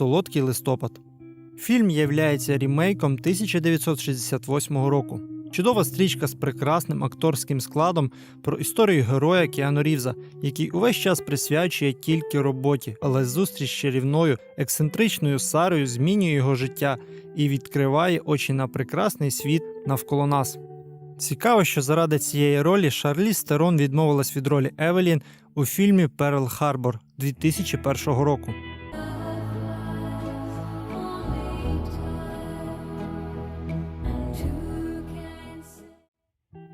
Солодкий листопад. Фільм являється рімейком 1968 року. Чудова стрічка з прекрасним акторським складом про історію героя Кіану Рівза, який увесь час присвячує тільки роботі, але зустріч з чарівною, ексцентричною Сарою змінює його життя і відкриває очі на прекрасний світ навколо нас. Цікаво, що заради цієї ролі Шарлі Стерон відмовилась від ролі Евелін у фільмі Перл Харбор 2001 року.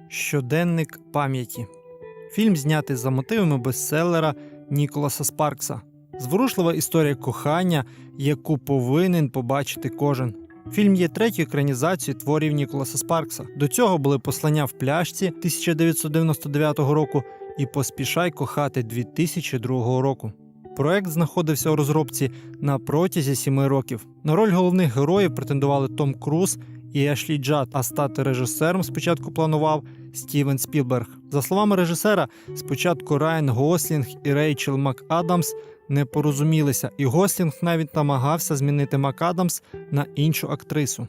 Щоденник пам'яті. Фільм знятий за мотивами бестселера Ніколаса Спаркса. Зворушлива історія кохання, яку повинен побачити кожен. Фільм є третьою екранізацією творів Ніколаса Спаркса. До цього були послання в пляшці 1999 року і Поспішай кохати 2002 року. Проект знаходився у розробці на протязі сіми років. На роль головних героїв претендували Том Круз і Ешлі Джад, а стати режисером спочатку планував Стівен Спілберг. За словами режисера, спочатку Райан Гослінг і Рейчел МакАдамс не порозумілися, і Гослінг навіть намагався змінити МакАдамс на іншу актрису.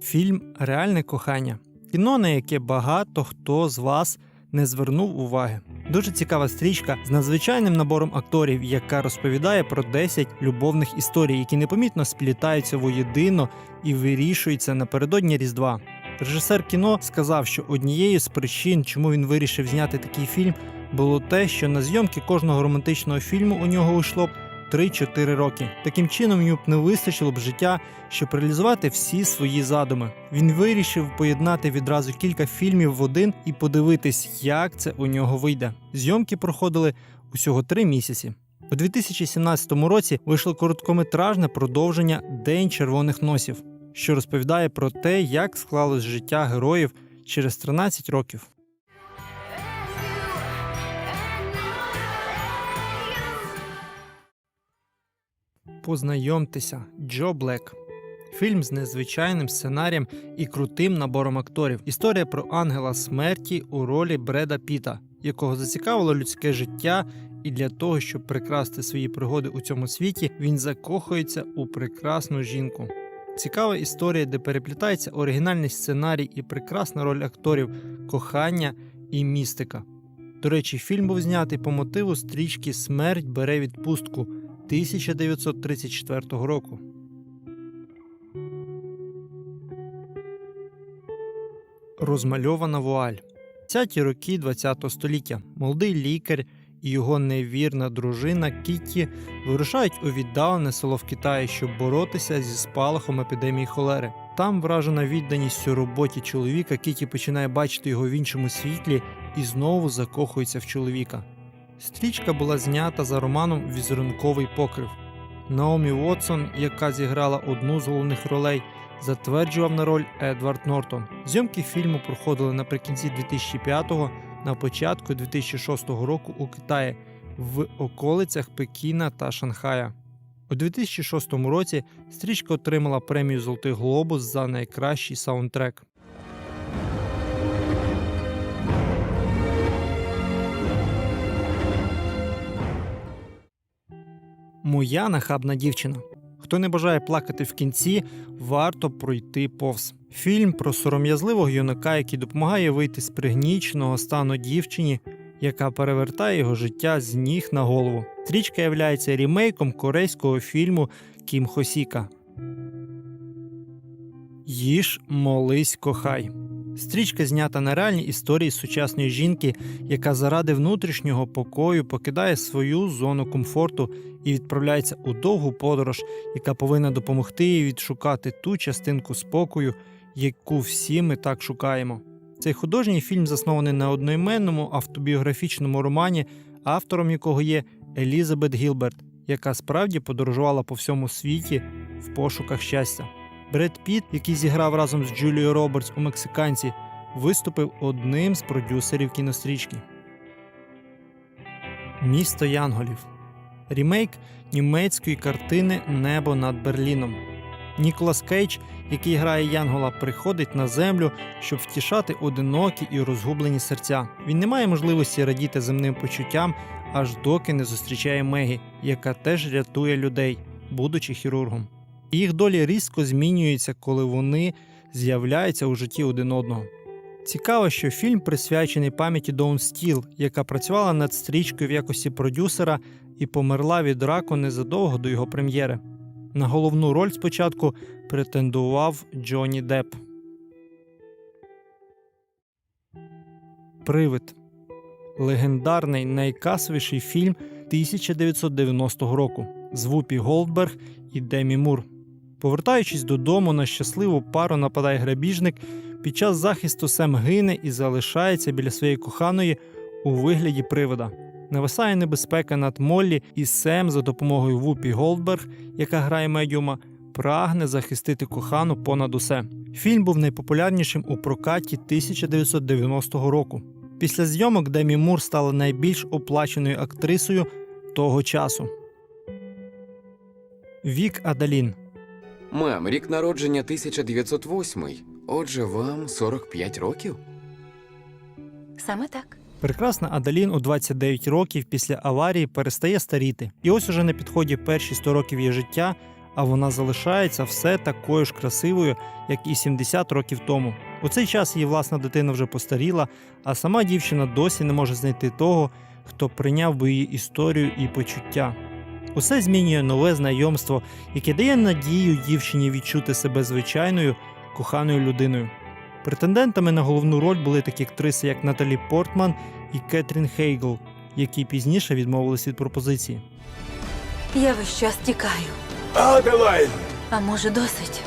Фільм Реальне кохання. Кіно, на яке багато хто з вас не звернув уваги. Дуже цікава стрічка з надзвичайним набором акторів, яка розповідає про 10 любовних історій, які непомітно сплітаються воєдино і вирішуються напередодні Різдва. Режисер кіно сказав, що однією з причин, чому він вирішив зняти такий фільм, було те, що на зйомки кожного романтичного фільму у нього йшло 3-4 роки. Таким чином йому б не вистачило б життя, щоб реалізувати всі свої задуми. Він вирішив поєднати відразу кілька фільмів в один і подивитись, як це у нього вийде. Зйомки проходили усього 3 місяці. У 2017 році вийшло короткометражне продовження День червоних носів, що розповідає про те, як склалось життя героїв через 13 років. Познайомтеся, Джо Блек. Фільм з незвичайним сценарієм і крутим набором акторів. Історія про ангела смерті у ролі Бреда Піта, якого зацікавило людське життя, і для того, щоб прикрасти свої пригоди у цьому світі, він закохується у прекрасну жінку. Цікава історія, де переплітається оригінальний сценарій і прекрасна роль акторів, кохання і містика. До речі, фільм був знятий по мотиву стрічки Смерть бере відпустку 1934 року. Розмальована вуаль. 10-ті роки ХХ століття. Молодий лікар і його невірна дружина Кітті вирушають у віддалене село в Китаї, щоб боротися зі спалахом епідемії холери. Там, вражена відданістю роботі чоловіка, Кіті починає бачити його в іншому світлі і знову закохується в чоловіка. Стрічка була знята за романом Візерунковий покрив. Наомі Вотсон, яка зіграла одну з головних ролей, затверджував на роль Едвард Нортон. Зйомки фільму проходили наприкінці 2005-го, на початку 2006 року у Китаї в околицях Пекіна та Шанхая. У 2006 році стрічка отримала премію Золотий Глобус за найкращий саундтрек. Моя нахабна дівчина. Хто не бажає плакати в кінці, варто пройти повз. Фільм про сором'язливого юнака, який допомагає вийти з пригніченого стану дівчині, яка перевертає його життя з ніг на голову. Стрічка є рімейком корейського фільму Кім Хосіка. Їж, молись, кохай. Стрічка знята на реальній історії сучасної жінки, яка заради внутрішнього покою покидає свою зону комфорту і відправляється у довгу подорож, яка повинна допомогти їй відшукати ту частинку спокою, яку всі ми так шукаємо. Цей художній фільм заснований на одноіменному автобіографічному романі, автором якого є Елізабет Гілберт, яка справді подорожувала по всьому світі в пошуках щастя. Бред Піт, який зіграв разом з Джулією Робертс у мексиканці, виступив одним з продюсерів кінострічки. Місто Янголів. Рімейк німецької картини Небо над Берліном. Ніколас Кейдж, який грає Янгола, приходить на землю, щоб втішати одинокі і розгублені серця. Він не має можливості радіти земним почуттям, аж доки не зустрічає Мегі, яка теж рятує людей, будучи хірургом. Їх долі різко змінюються, коли вони з'являються у житті один одного. Цікаво, що фільм присвячений пам'яті Доун Стіл, яка працювала над стрічкою в якості продюсера і померла від раку незадовго до його прем'єри. На головну роль спочатку претендував Джонні Депп. Привид легендарний найкасовіший фільм 1990 року з Вупі Голдберг і Демі Мур. Повертаючись додому на щасливу пару нападає грабіжник, під час захисту Сем гине і залишається біля своєї коханої у вигляді привида. Нависає небезпека над Моллі, і Сем за допомогою Вупі Голдберг, яка грає медіума, прагне захистити кохану понад усе. Фільм був найпопулярнішим у прокаті 1990 року. Після зйомок Демі Мур стала найбільш оплаченою актрисою того часу. Вік Адалін Мам, рік народження 1908. Отже, вам 45 років? Саме так. Прекрасна Адалін у 29 років після аварії перестає старіти. І ось уже на підході перші 100 років її життя, а вона залишається все такою ж красивою, як і 70 років тому. У цей час її власна дитина вже постаріла, а сама дівчина досі не може знайти того, хто прийняв би її історію і почуття. Усе змінює нове знайомство, яке дає надію дівчині відчути себе звичайною, коханою людиною. Претендентами на головну роль були такі актриси, як Наталі Портман і Кетрін Хейгл, які пізніше відмовились від пропозиції. Я весь час тікаю. Аделайн! А може, досить?